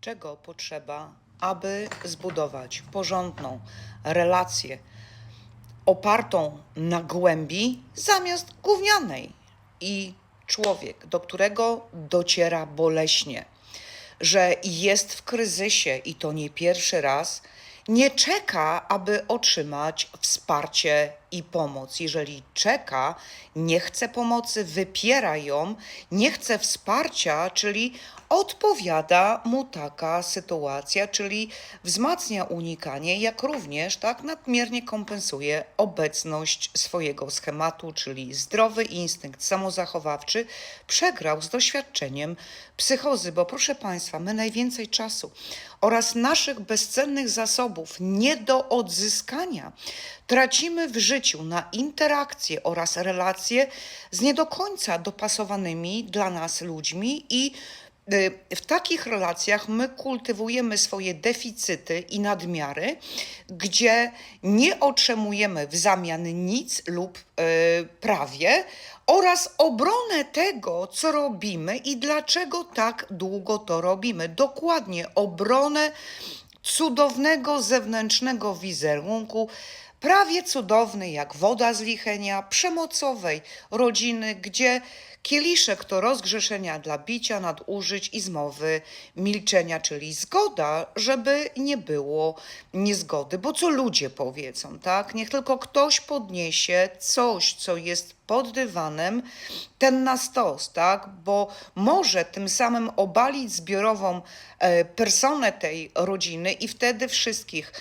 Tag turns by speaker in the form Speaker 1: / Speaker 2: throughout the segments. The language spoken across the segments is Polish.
Speaker 1: czego potrzeba, aby zbudować porządną relację opartą na głębi zamiast gównianej. I człowiek, do którego dociera boleśnie, że jest w kryzysie i to nie pierwszy raz, nie czeka, aby otrzymać wsparcie i pomoc. Jeżeli czeka, nie chce pomocy, wypiera ją, nie chce wsparcia, czyli odpowiada mu taka sytuacja, czyli wzmacnia unikanie, jak również tak nadmiernie kompensuje obecność swojego schematu, czyli zdrowy instynkt samozachowawczy przegrał z doświadczeniem psychozy, bo proszę Państwa, my najwięcej czasu oraz naszych bezcennych zasobów nie do odzyskania tracimy w życiu na interakcje oraz relacje z nie do końca dopasowanymi dla nas ludźmi i y, w takich relacjach my kultywujemy swoje deficyty i nadmiary, gdzie nie otrzymujemy w zamian nic lub y, prawie oraz obronę tego, co robimy i dlaczego tak długo to robimy. Dokładnie obronę cudownego zewnętrznego wizerunku, prawie cudowny jak woda z lichenia, przemocowej rodziny, gdzie kieliszek to rozgrzeszenia dla bicia, nadużyć i zmowy milczenia, czyli zgoda, żeby nie było niezgody. Bo co ludzie powiedzą, tak? Niech tylko ktoś podniesie coś, co jest pod dywanem, ten na stos, tak? Bo może tym samym obalić zbiorową e, personę tej rodziny i wtedy wszystkich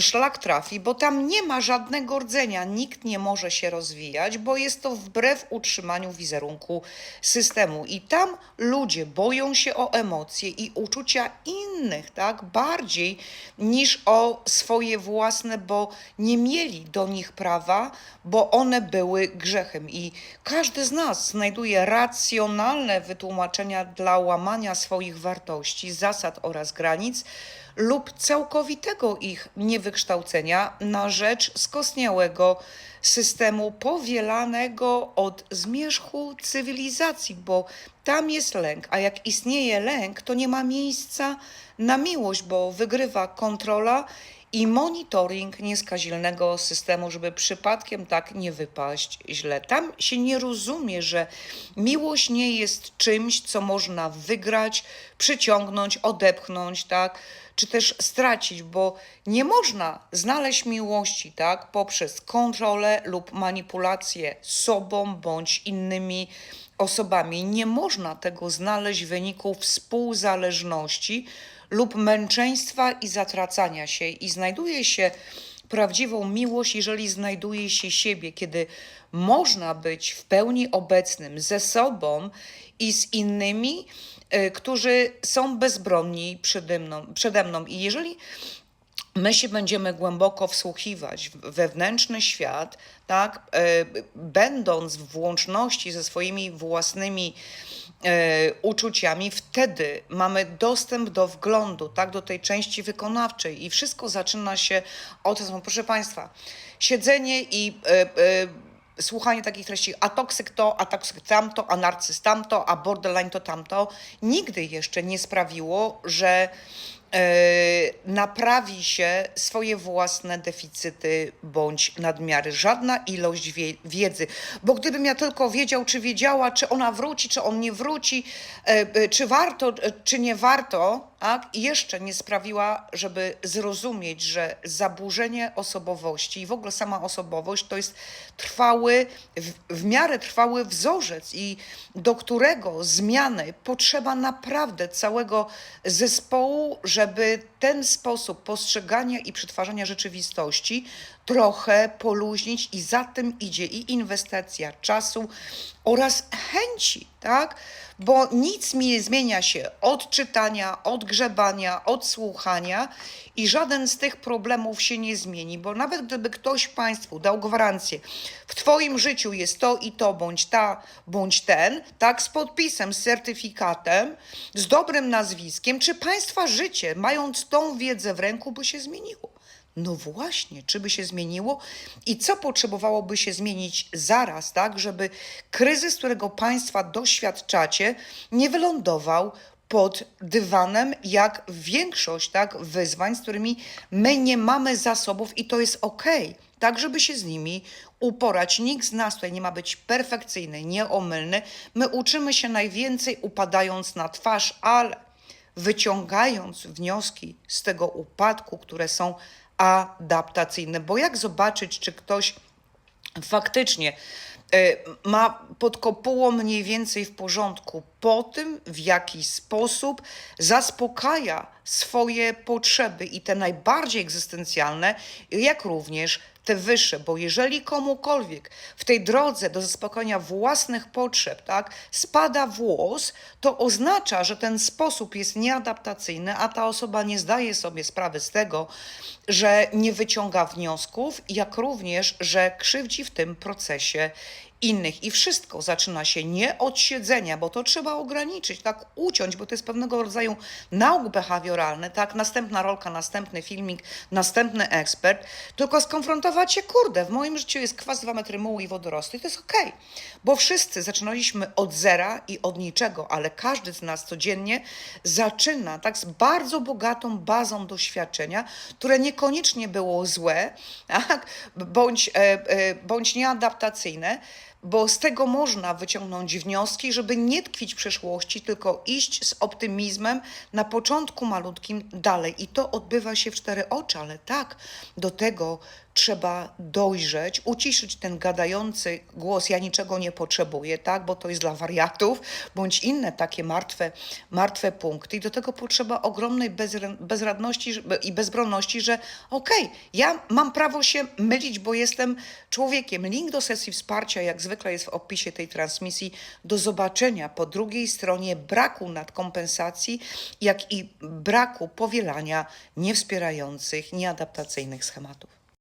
Speaker 1: szlak trafi, bo tam nie ma żadnego rdzenia, nikt nie może się rozwijać, bo jest to wbrew utrzymaniu wizerunku systemu. I tam ludzie boją się o emocje i uczucia innych, tak? Bardziej niż o swoje własne, bo nie mieli do nich prawa, bo one były grzechem. I każdy z nas znajduje racjonalne wytłumaczenia dla łamania swoich wartości, zasad oraz granic lub całkowitego ich niewykształcenia na rzecz skostniałego systemu powielanego od zmierzchu cywilizacji, bo tam jest lęk, a jak istnieje lęk, to nie ma miejsca na miłość, bo wygrywa kontrola i monitoring nieskazitelnego systemu, żeby przypadkiem tak nie wypaść źle. Tam się nie rozumie, że miłość nie jest czymś, co można wygrać, przyciągnąć, odepchnąć, tak? Czy też stracić, bo nie można znaleźć miłości, tak? Poprzez kontrolę lub manipulację sobą bądź innymi osobami. Nie można tego znaleźć w wyniku współzależności lub męczeństwa i zatracania się i znajduje się prawdziwą miłość, jeżeli znajduje się siebie, kiedy można być w pełni obecnym ze sobą i z innymi, y, którzy są bezbronni przede mną. Przede mną. I jeżeli my się będziemy głęboko wsłuchiwać w wewnętrzny świat, tak, e, będąc w łączności ze swoimi własnymi e, uczuciami, wtedy mamy dostęp do wglądu, tak, do tej części wykonawczej i wszystko zaczyna się od, proszę Państwa, siedzenie i e, słuchanie takich treści, a toksyk to, a toksyk tamto, a narcyz tamto, a borderline to tamto, nigdy jeszcze nie sprawiło, że naprawi się swoje własne deficyty bądź nadmiary. Żadna ilość wie, wiedzy. Bo gdybym ja tylko wiedział, czy wiedziała, czy ona wróci, czy on nie wróci, e, e, czy warto, e, czy nie warto, tak? Jeszcze nie sprawiła, żeby zrozumieć, że zaburzenie osobowości i w ogóle sama osobowość to jest trwały, w, w miarę trwały wzorzec i do którego zmiany potrzeba naprawdę całego zespołu, żeby ten sposób postrzegania i przetwarzania rzeczywistości trochę poluźnić i za tym idzie i inwestycja czasu oraz chęci, tak? Bo nic mi nie zmienia się od czytania, od grzebania, od słuchania i żaden z tych problemów się nie zmieni, bo nawet gdyby ktoś Państwu dał gwarancję, w Twoim życiu jest to i to, bądź ta, bądź ten, tak, z podpisem, z certyfikatem, z dobrym nazwiskiem, czy Państwa życie, mając tą wiedzę w ręku, by się zmieniło? No właśnie, czy by się zmieniło i co potrzebowałoby się zmienić zaraz, tak, żeby kryzys, którego Państwa doświadczacie, nie wylądował pod dywanem, jak większość tak, wyzwań, z którymi my nie mamy zasobów i to jest okej, tak żeby się z nimi uporać. Nikt z nas tutaj nie ma być perfekcyjny, nieomylny. My uczymy się najwięcej upadając na twarz, ale wyciągając wnioski z tego upadku, które są adaptacyjne. Bo jak zobaczyć, czy ktoś faktycznie e, ma pod kopułą mniej więcej w porządku po tym, w jaki sposób zaspokaja swoje potrzeby i te najbardziej egzystencjalne, jak również te wyższe, bo jeżeli komukolwiek w tej drodze do zaspokojenia własnych potrzeb, tak, spada włos, to oznacza, że ten sposób jest nieadaptacyjny, a ta osoba nie zdaje sobie sprawy z tego, że nie wyciąga wniosków, jak również, że krzywdzi w tym procesie innych. I wszystko zaczyna się nie od siedzenia, bo to trzeba ograniczyć, tak uciąć, bo to jest pewnego rodzaju nauk behawioralny, tak, następna rolka, następny filmik, następny ekspert, tylko skonfrontować się, kurde, w moim życiu jest kwas 2 metry mułu i wodorosty, to jest okej, bo wszyscy zaczynaliśmy od zera i od niczego, ale każdy z nas codziennie zaczyna tak z bardzo bogatą bazą doświadczenia, które niekoniecznie było złe, tak, bądź, e, e, bądź nieadaptacyjne, bo z tego można wyciągnąć wnioski, żeby nie tkwić w przeszłości, tylko iść z optymizmem na początku malutkim dalej. I to odbywa się w cztery oczy, ale tak, do tego trzeba dojrzeć, uciszyć ten gadający głos, ja niczego nie potrzebuję, tak, bo to jest dla wariatów, bądź inne takie martwe, martwe punkty. I do tego potrzeba ogromnej bezradności i bezbronności, że okej, ja mam prawo się mylić, bo jestem człowiekiem. Link do sesji wsparcia, jak zwykle jest w opisie tej transmisji. Do zobaczenia po drugiej stronie braku nadkompensacji, jak i braku powielania niewspierających, nieadaptacyjnych schematów.